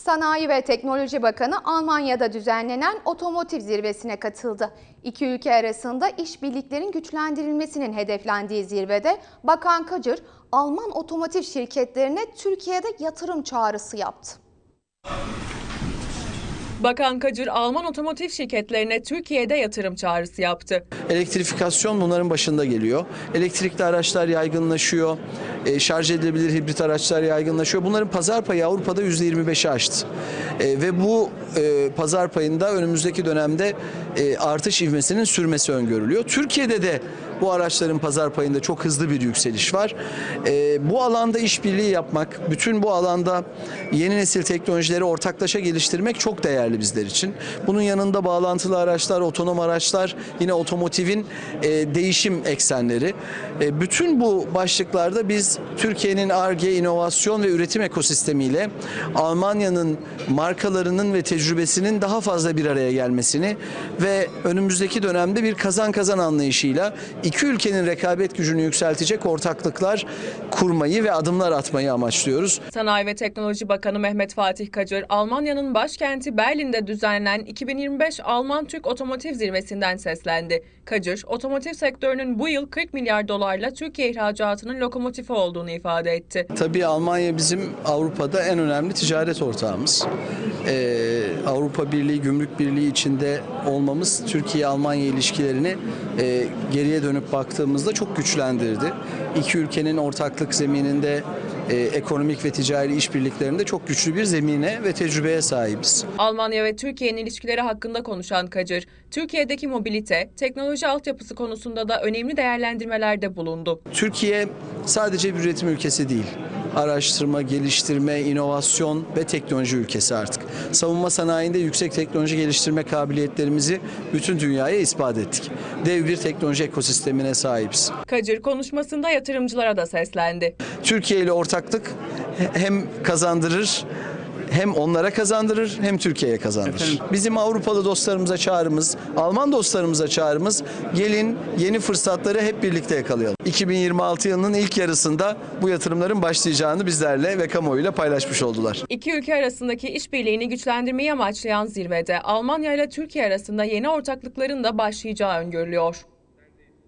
Sanayi ve Teknoloji Bakanı Almanya'da düzenlenen otomotiv zirvesine katıldı. İki ülke arasında işbirliklerin güçlendirilmesinin hedeflendiği zirvede Bakan Kacır, Alman otomotiv şirketlerine Türkiye'de yatırım çağrısı yaptı. Bakan Kacır Alman otomotiv şirketlerine Türkiye'de yatırım çağrısı yaptı. Elektrifikasyon bunların başında geliyor. Elektrikli araçlar yaygınlaşıyor. E, şarj edilebilir hibrit araçlar yaygınlaşıyor. Bunların pazar payı Avrupa'da %25'i aştı. E, ve bu e, pazar payında önümüzdeki dönemde e, artış ivmesinin sürmesi öngörülüyor. Türkiye'de de bu araçların pazar payında çok hızlı bir yükseliş var. E, bu alanda işbirliği yapmak, bütün bu alanda yeni nesil teknolojileri ortaklaşa geliştirmek çok değerli bizler için. Bunun yanında bağlantılı araçlar, otonom araçlar, yine otomotivin e, değişim eksenleri. E, bütün bu başlıklarda biz Türkiye'nin ARGE, inovasyon ve üretim ekosistemiyle Almanya'nın markalarının ve tecrübesinin daha fazla bir araya gelmesini ve önümüzdeki dönemde bir kazan kazan anlayışıyla iki ülkenin rekabet gücünü yükseltecek ortaklıklar kurmayı ve adımlar atmayı amaçlıyoruz. Sanayi ve Teknoloji Bakanı Mehmet Fatih Kacır, Almanya'nın başkenti Berlin'de düzenlenen 2025 Alman-Türk Otomotiv Zirvesi'nden seslendi. Kacır, otomotiv sektörünün bu yıl 40 milyar dolarla Türkiye ihracatının lokomotifi olduğunu ifade etti. Tabii Almanya bizim Avrupa'da en önemli ticaret ortağımız. Ee, Avrupa Birliği, Gümrük Birliği içinde olmamız Türkiye-Almanya ilişkilerini e, geriye dönüp baktığımızda çok güçlendirdi. İki ülkenin ortaklık zemininde e, ekonomik ve ticari işbirliklerinde çok güçlü bir zemine ve tecrübeye sahibiz. Almanya ve Türkiye'nin ilişkileri hakkında konuşan Kacır, Türkiye'deki mobilite, teknoloji altyapısı konusunda da önemli değerlendirmelerde bulundu. Türkiye sadece bir üretim ülkesi değil. Araştırma, geliştirme, inovasyon ve teknoloji ülkesi artık. Savunma sanayinde yüksek teknoloji geliştirme kabiliyetlerimizi bütün dünyaya ispat ettik. Dev bir teknoloji ekosistemine sahibiz. Kacır konuşmasında yatırımcılara da seslendi. Türkiye ile ortaklık hem kazandırır hem onlara kazandırır hem Türkiye'ye kazandırır. Bizim Avrupalı dostlarımıza çağrımız, Alman dostlarımıza çağrımız gelin yeni fırsatları hep birlikte yakalayalım. 2026 yılının ilk yarısında bu yatırımların başlayacağını bizlerle ve kamuoyuyla paylaşmış oldular. İki ülke arasındaki işbirliğini güçlendirmeyi amaçlayan zirvede Almanya ile Türkiye arasında yeni ortaklıkların da başlayacağı öngörülüyor.